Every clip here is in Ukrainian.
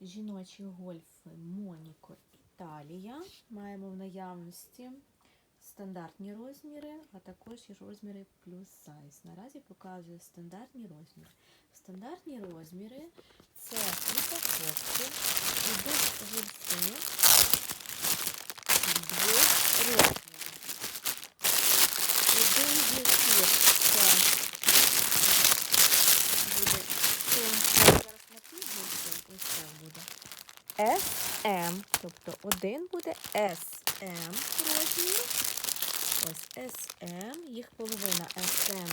жіночі гольф Моніко Італія. Маємо в наявності стандартні розміри, а також і розміри плюс сайз. Наразі показую стандартні розміри. Стандартні розміри це упаковки, ідуть гольфи двох розмірів. Один гольфір це буде це зараз на півгольфи, ось так буде. SM, тобто один буде SM розмір. Ось SM, їх половина SM,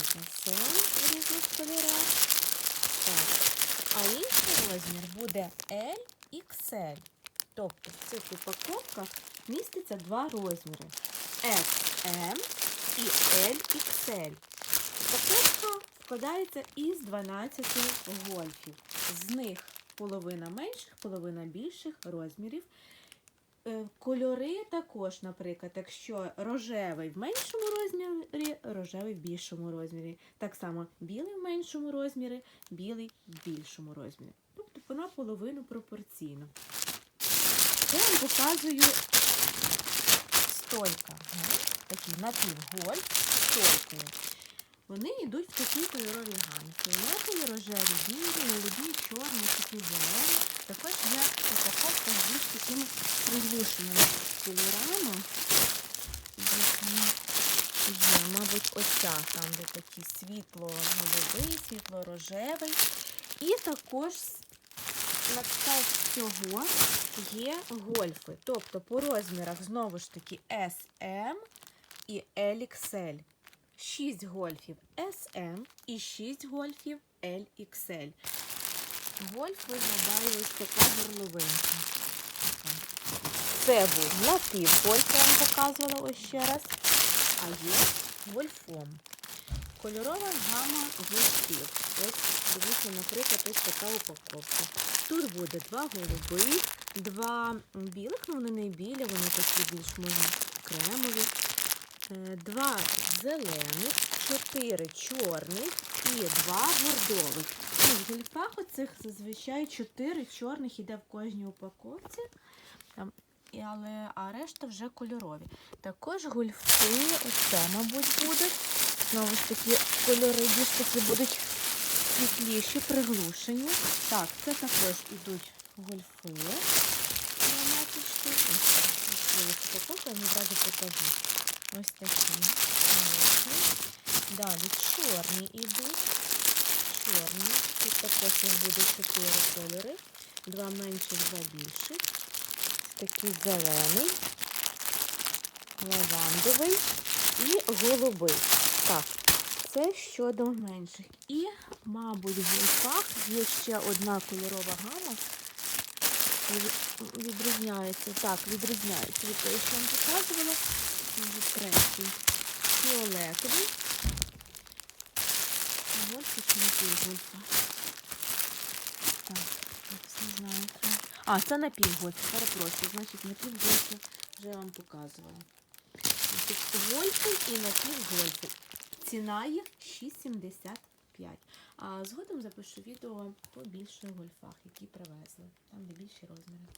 SM в різних кольорах. Так. А інший розмір буде LXL. Тобто в цих упаковках міститься два розміри SM і LXL. Упаковка складається із 12 гольфів. З них половина менших, половина більших розмірів. Е, Кольори також, наприклад, якщо рожевий в меншому розмірі, рожевий в більшому розмірі. Так само білий в меншому розмірі, білий в більшому розмірі. Тобто вона половину пропорційно. Я вам показую стойка. Такі напівгольф з стойкою. Вони йдуть в такій кольоровій гамі. Фіолетові, рожеві, білі, молоді, чорні, такі зелені. Також є упаковка з більш такими приглушеними кольорами. Є, мабуть, оця, там, де такі світло-голубий, світло-рожевий. І також на кшталт цього є гольфи. Тобто по розмірах знову ж таки SM і LXL. 6 гольфів SM і 6 гольфів LXL. Гольф виглядає ось така горловинка. Це був напівгольф, я вам показувала ось ще раз. А є гольфом. Кольорова гама гольфів. Ось дивіться, наприклад, ось така упаковка. Тут буде два голубих, два білих, ну вони не білі, вони такі більш може кремові. Е, Два зелених, чотири чорних і два бордових. Ну, в гольфах оцих зазвичай чотири чорних іде в кожній упаковці. Але, а решта вже кольорові. Також гольфи, оце, мабуть, будуть. Знову ж таки, кольори більш такі будуть світліші, приглушені. Так, це також. 12 штук. Ось упаковка, я одразу покажу. Ось такі. Молодці. Далі чорні ідуть. Чорні. Тут також буде 4 кольори. Два менших, два більших. Такий зелений, лавандовий і голубий. Так, це щодо менших. І, мабуть, в гольфах є ще одна кольорова гама. Відрізняється. Так, відрізняється від того, що вам показувала. Від третій. Фіолетовий. Гольфа чи? Так, ось не. А, це напівгольф, перепрошую. Значить, напівгольфи вже я вам показувала. Гольфи і напівгольфи. Ціна їх 6,75. А згодом запишу відео по більших гольфах, які привезли. Там де більші розміри.